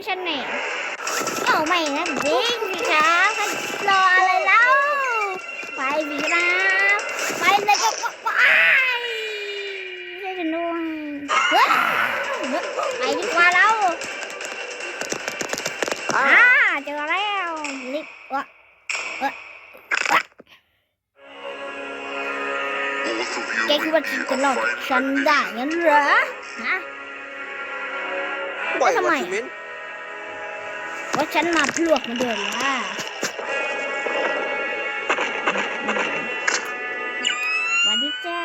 โดนเปิดฉันแน่เอาไม่นะวิ่งสิครับรออะไรแล้ว ไปสิครับไปเลยก็ไปช่วยฉันด้วยเฮ้ยไปดีกว่าเราอ่าเจอแล้วลิฟต์วะ Both of you แกคิดว่าจะหลอกฉันได้งั้นเหรอฮะปล่อยทำไมวะคิมินว่าฉันมาพลวกมาเดินละสวันนี้จ้า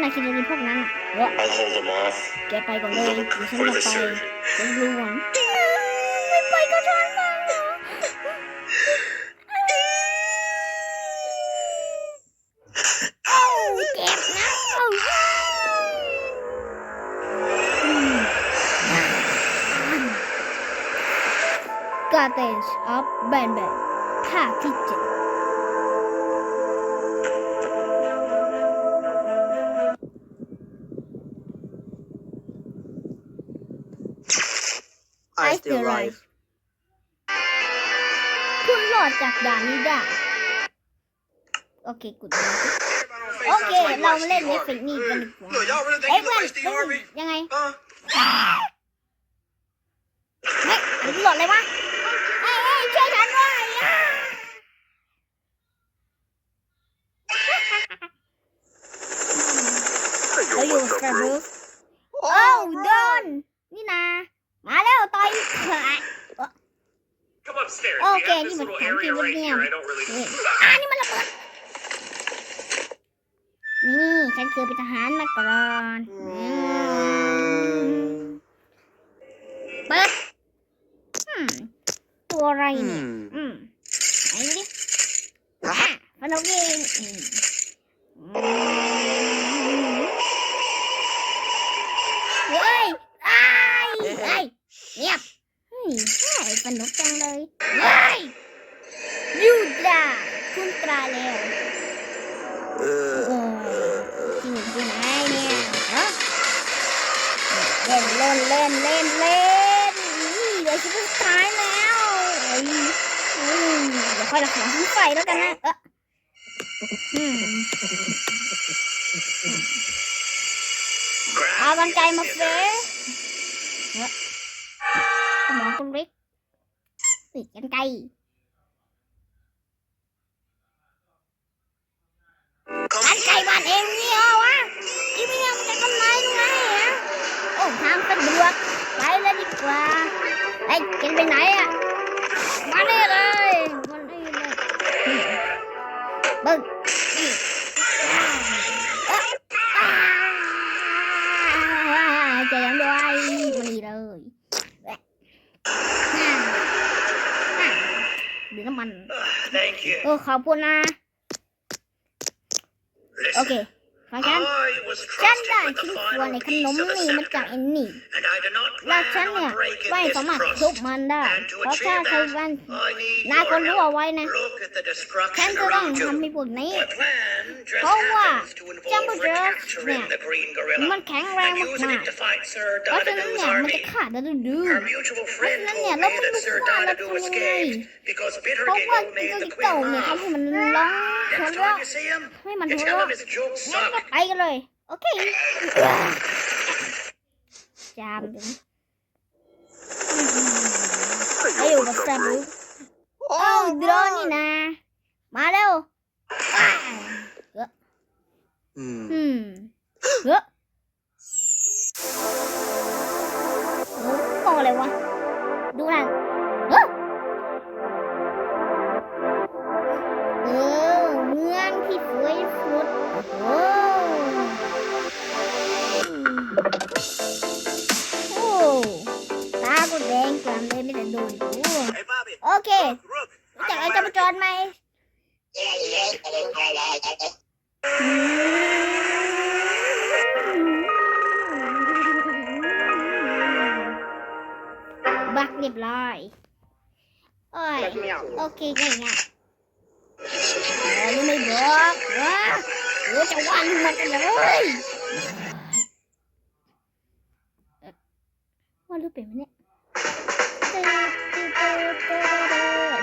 นายคิดจะมีพวกนั้นอะเออ I'll hold them off. แกไปก่อนเลยเดี๋ยวฉัน For จะ the ไป surgeon. ฉันรู้หวัง Gardens of b a n b a n ภาคที่เจ็ดไอ I สติล still ไล alive ฟ์คุณรอดจากด่านนี้ได้ โอเคกุดโอเค เรามาเล่นเอฟเฟกต์นี้กันดีกว่า Look, y'all really เอ้ย think you เพื่อน look like Steve เอ้ย Harvey? ยังไง Huh? เฮ้ยหลอดเลยวะเอ้ยเอ้ยช่วยฉันด้วยอะ Hey, เรา yo, อยู่ what's กับ up, บรู bro? ซโอ้โดนนี่นะ มาแล้วต่อย Come upstairs. Okay, we have this you little must come area to right the here. damn- I don't really. นี่อ่านี่มันระเบิดนี่ฉันเคยเป็นทหารมาก่อนอืมเปิดอืมตัวอะไรเนี่ยอืมไหนดูดิอะพนกเอง เอากันไกลมาเฟ้เฮ้ยสมองคุณริกติดกันไกลกันไก่บ้านเองนี่เหรอว ดูน้ำมัน Thank you. เออขอบคุณนะ โอ Listen, เค ฟังฉัน I was ฉัน trusted ได้ with ชิ้น the ส่วน final ในขน piece ม of the นี่มาจาก scepter, ไอ้นี่ and I do not และ plan ฉันเนี่ย on breaking ไม่ this สามารถทุบ trust. มันได้ And to เพราะถ้า achieve ใคร that, วัน I need นายคน your รู้เอา help. ไว้นะ Look at the ฉัน destruction จะต้อง around ทำ you. ให้พวกนี้ My plan just เพราะว่า happens to เจ้า involve บุญเจอ recapturing the green มั gorilla นแข็งแรง and using มาก it to fight Sir ๆเพราะฉะนั้น Donahue's เนี่ยมันจะ army. ฆ่าดาดูดู Our mutual เพราะ friend ฉะนั้น told เนี่ย me เราต้อง that ดู Sir ว่าเรา Donadu ทำยังไง escaped because เพราะ Bittergate ว่า made เจ้า the เต่า queen เนี่ย laugh. ทำให้มันร้องหัว Next เราะ time you see him, ให้มัน you หัว tell เราะไปกันเลย โอเคจามถึงไปอยู่กับแซม bro? โอ้โดรนนี่นะ มาเร็วอ้ออืมเฮ้อโอ้มองอะไรวะ ดูนั่นเด้โดนกู Hey, Bobby. โอเค Look, รู้จักไอ้จราจรไหมบักเรียบร้อยโอ้ยโอเคง่ายง่ายโอ้ยยังไม่บอกวะโอ้จะวันมันกันเลยมันมันรู้เป็นไหมเนี่ย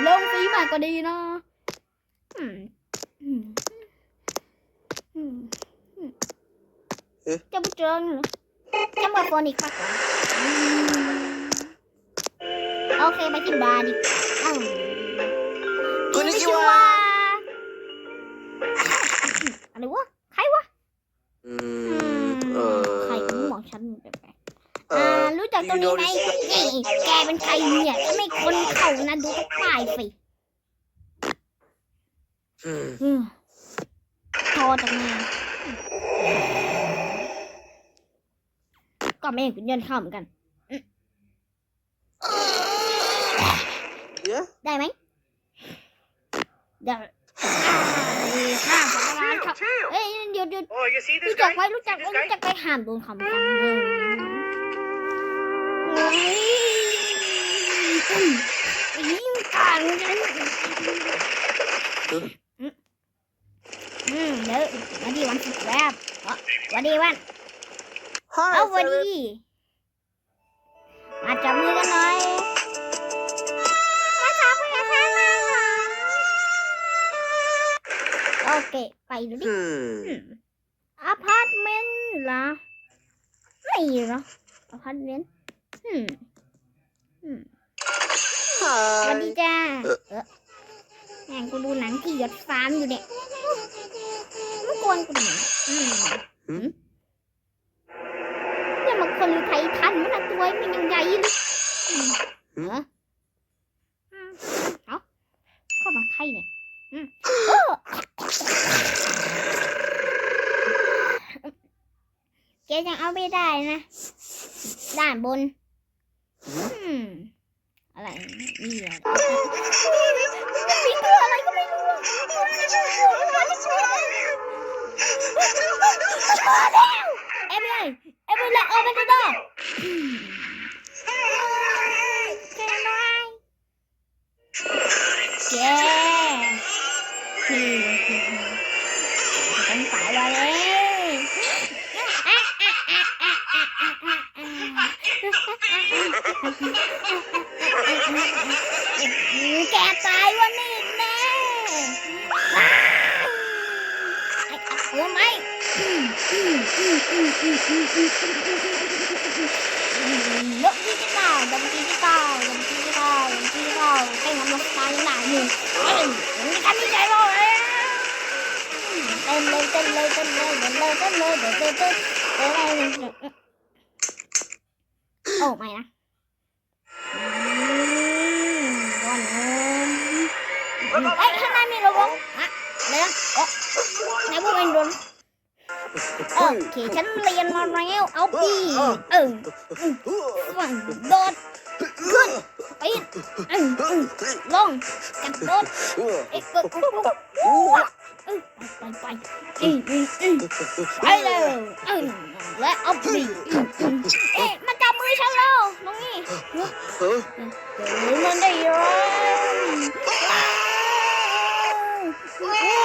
ลงปีมาก็ดีเนาะอืมอืมอืมอืมเอ๊ะจะไม่เจอเหรอจะมาโฟนอีกครับอืมโอเคไปกินบาร์ดิอ้าวตัวนี้จิวะอะไรวะ ใครวะอือืม ออ่าอรู้จักตัวนี้ไหมนี่แกเป็นใครเนี่ยทำไมคนเขานะดูป้ายสิอืมอืมพอจากงานก็ไม่เห็นคุณยนต์เข้าเหมือนกันเดี๋ยวได้ไหมเดี๋ยวข้าของร้านเขาเอ้ยหยุดหยุด Oh, you see this รู้จัก guy? ไว้รู้จัก See ไว้ this รู้ guy? จักไปห้ามโดนคำกันเออ ยิ่งกันฉันอืมเดี๋ยววันดีวันสุดแล้วอ๋อวันดีวันฮ่าเอาวันดีมาจับมือกันหน่อยมาจับมือกันหน่อยโอเค ไปดูดิอืมอพาร์ตเมนต์เหรอไม่เหรออพาร์ตเมนต์อืมอืมฮ่า สวัสดีจ้าเออเออแม่งกูดูหนังที่หยดฟาร์มอยู่เนี่ยไม่กวนกูดิอืมอืมเนี่ยมันคนหรือไทยทันมันนะตัวมันยังใหญ่เลยอืมเอออืมเอาเข้ามาไทยเนี่ยอืมโอ้แกยังเอาไม่ได้นะ ด้านบน อืม อะไรนี่อะไรมันมีตัวอะไรก็ไม่รู้อะตัวอะไรก็ไม่รู้ตัวที่ช่วยมาแล้วเอ็มเลยเอ็มเลยโอเปนเดอร์แกน้อยแก ยกที่เก้าดมที่เก้าดมที่เก้าดมที่เก้าเต้นทำลงตาหนาหนึ่งเต้นมีการมีใจบอกเลยเต้นเลยเโอ้ไม่นะอืมก่อนนะเอ้ยข้างในมีระบบฮะอะไระโอ้ไหนพวกเองโดนโอเคฉันเรียนมาแล้วเอาปีเออฝั่งโดดขึ้นปีนลงกันโดดเอ็กซ์กุ๊กกุ๊กเออไปไปไปอืมอืมอืมไปเลยและเอาปีเอ๊ะมันจับมือฉันแล้วน้องนี่เออเดี๋ยวมันได้ยัง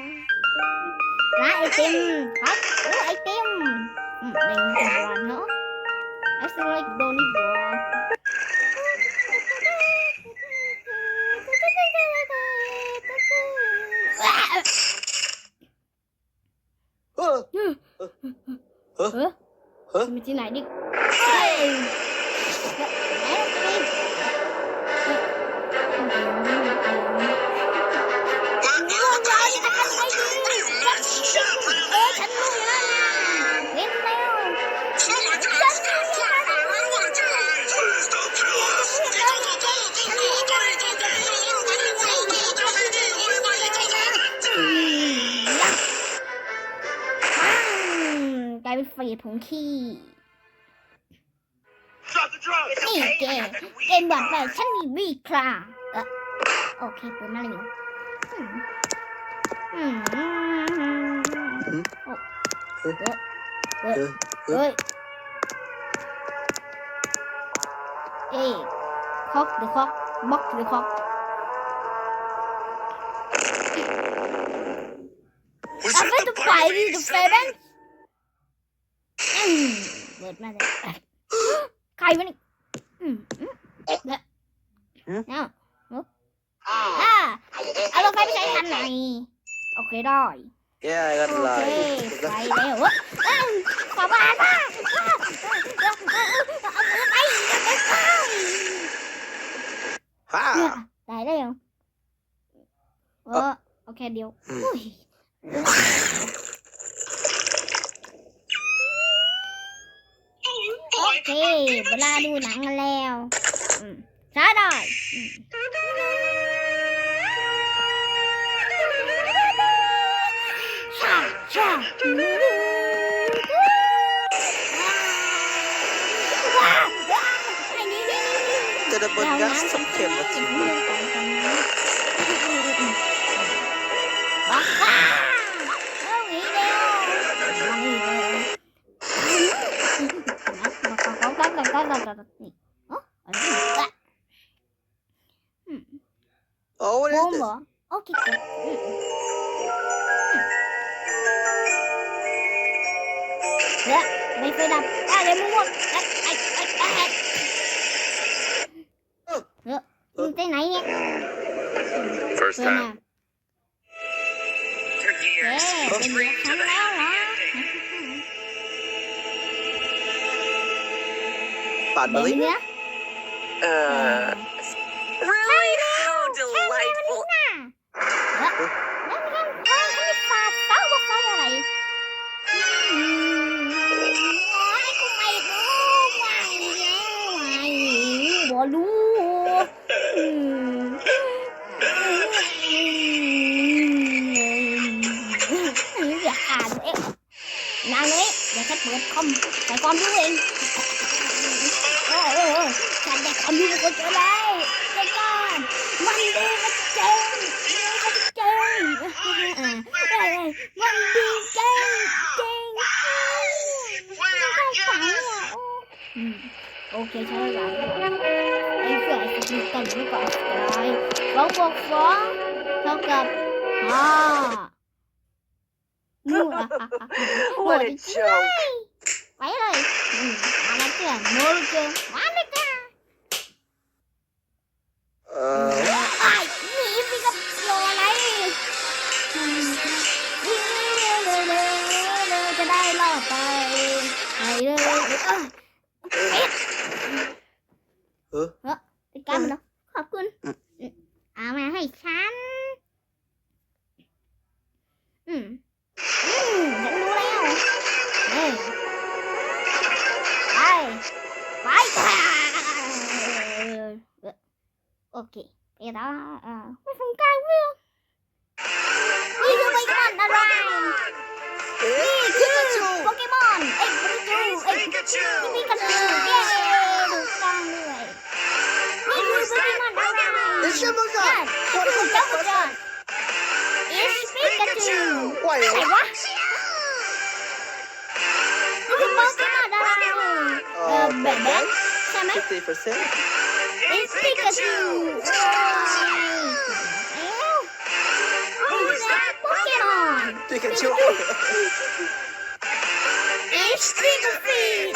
นะร้านไอติมครับโอ้ไอติมอืมในจังหวัดเนาะ I feel like Donnie Brown. Hả? Hả? Hả? Mình chỉ này đi. Làm gì con trai? Ê, thằng nuôi เฮ้ยไหนายเป็นเฟสของขี้ Drop the drug. นี่เกมเกมบอกไปฉันมีวีคลาเออโอเคเปิดมาเลยอืมอืมโอ้เออเออเออเฮ้ยเอ้ยคอกหรือคอกบ็อกหรือคอก Was เอา that ไป the ตุกไป body ดิ of ตุกเซ 87? เว่นอืม เปิดมาเลยอะใครวะนี่อืมอืมเนี่ยเนี่ยอ่าเอารถไฟไปใช้ทันไหน โอเคได้ Yeah, I got โอเค light. ไปแล้วเว้ยเอ้ยขอบานมากไป Ha! ได้ได้ยังเออโอเคเดียวอุ้ยโอ เคเวลาดูหนังกันแล้วใช้ได้อืมชาชาว้าวว้าวไอ้นี่นี่นี่นี่ Det är bara gas som kommer till mig. ว้าวเอา คก็เนี่ยไม่ไปดับอะเดี๋ยวมึงว่าไอ้ไอ้ไอ้ไอ้เออมึงไปไหนเนี่ย First เพื่อน time. Bad เดี๋ยว Billy? เนี้ย Uh, really? How delightful. แล้วแล้วแล้วแล้วให้ฟาเต้าบอกว่าอะไรอืมโอ้ยกูไม่รู้ไม่แล้วไม่บ่รู้อืมอย่าอ่านเอ๊ะนางนี้เดี๋ยวฉันเปิดคอมใส่ความรู้เองโอ้โห anh đi có chỗ đâu. Cho con mình đi có chơi. Đi có chơi. Mình đi chơi. Chơi ok thôi rồi. Em phải đi cần với con rồi. Bóng một phó không gặp à What a joke. Wait, wait. I'm not doing more game. เจ้าโมลเจ้ามาเลยจ้า Uh, ไอ้หนีไปกับโยอะไรอืมเร็วเร็วเร็วเร็วจะได้รอดไปไปเลยเอ้ย huh? ติดกันเหรอขอบคุณ เอามาให้ฉัน Okay. Wait, ah, ah. May phone card will. Dito may man na rhyme. Pikachu! Pokemon! Ay, Pikachu! Ay, Pikachu! Pikachu! Yay! Parang nila eh. Who's that Pokemon? It's Shimagon! Yan! What is Shimagon? It's Pikachu! Why? Ay, what? Pokemon na rhyme! Uh, Bebe? Tama? 50%? It's Pikachu! Who is that Pokemon? Pikachu! It's Pikachu!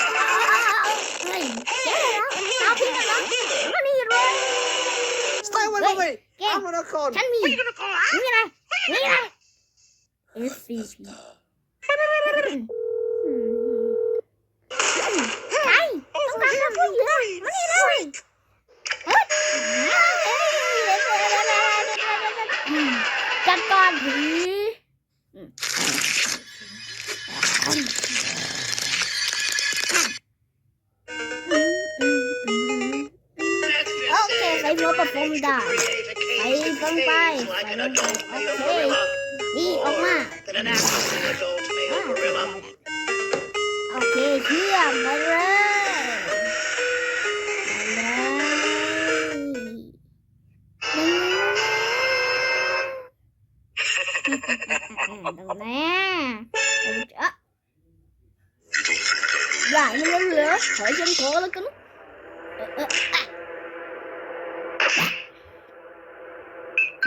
Stay away from me! I'm an unicorn! Can we? We're gonna call It's Pikachu. โอเคใส่หัประพได้ไปลงไปงไปโอเคนี่ออกมาโอเคเชื่อมไปเลย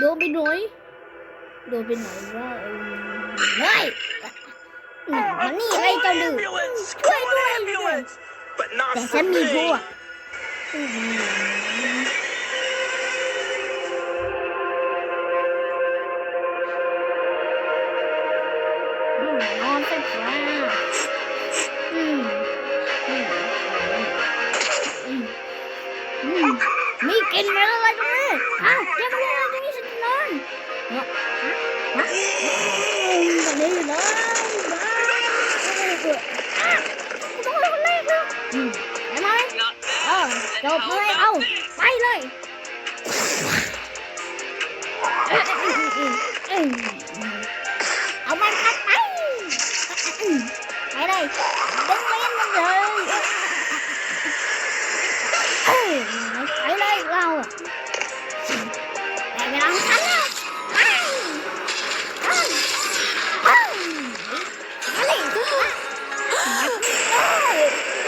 โดนไปหน่อยโดนไปหน่อยว่าเฮ้ยมันี่ไอ้เจ้าดื้อช่วยด้วยแต่ฉันมีพวก จบเลยเอาไปเลยเอามันคัดไปไปเลยดึงเลี้ยงมันเลยไปเลยเราแต่เวลาคัด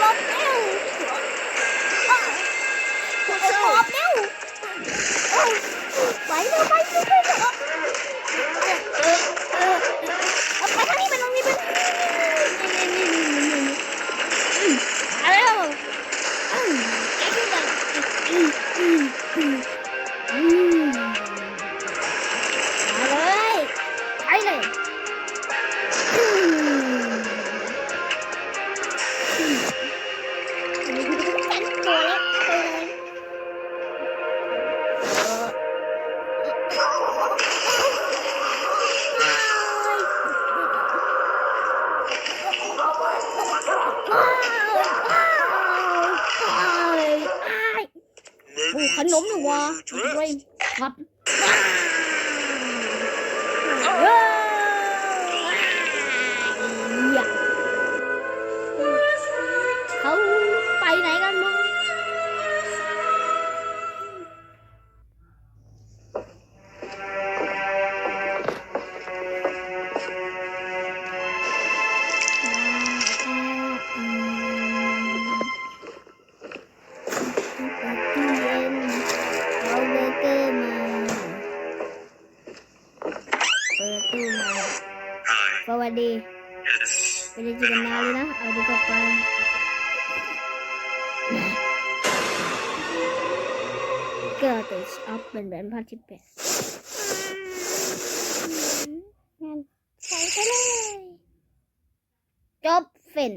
ลบเร็วไอบเร็วไปเร็วไปเร็ว ขึ้นไปงานใส่ไปเลย จบฟิน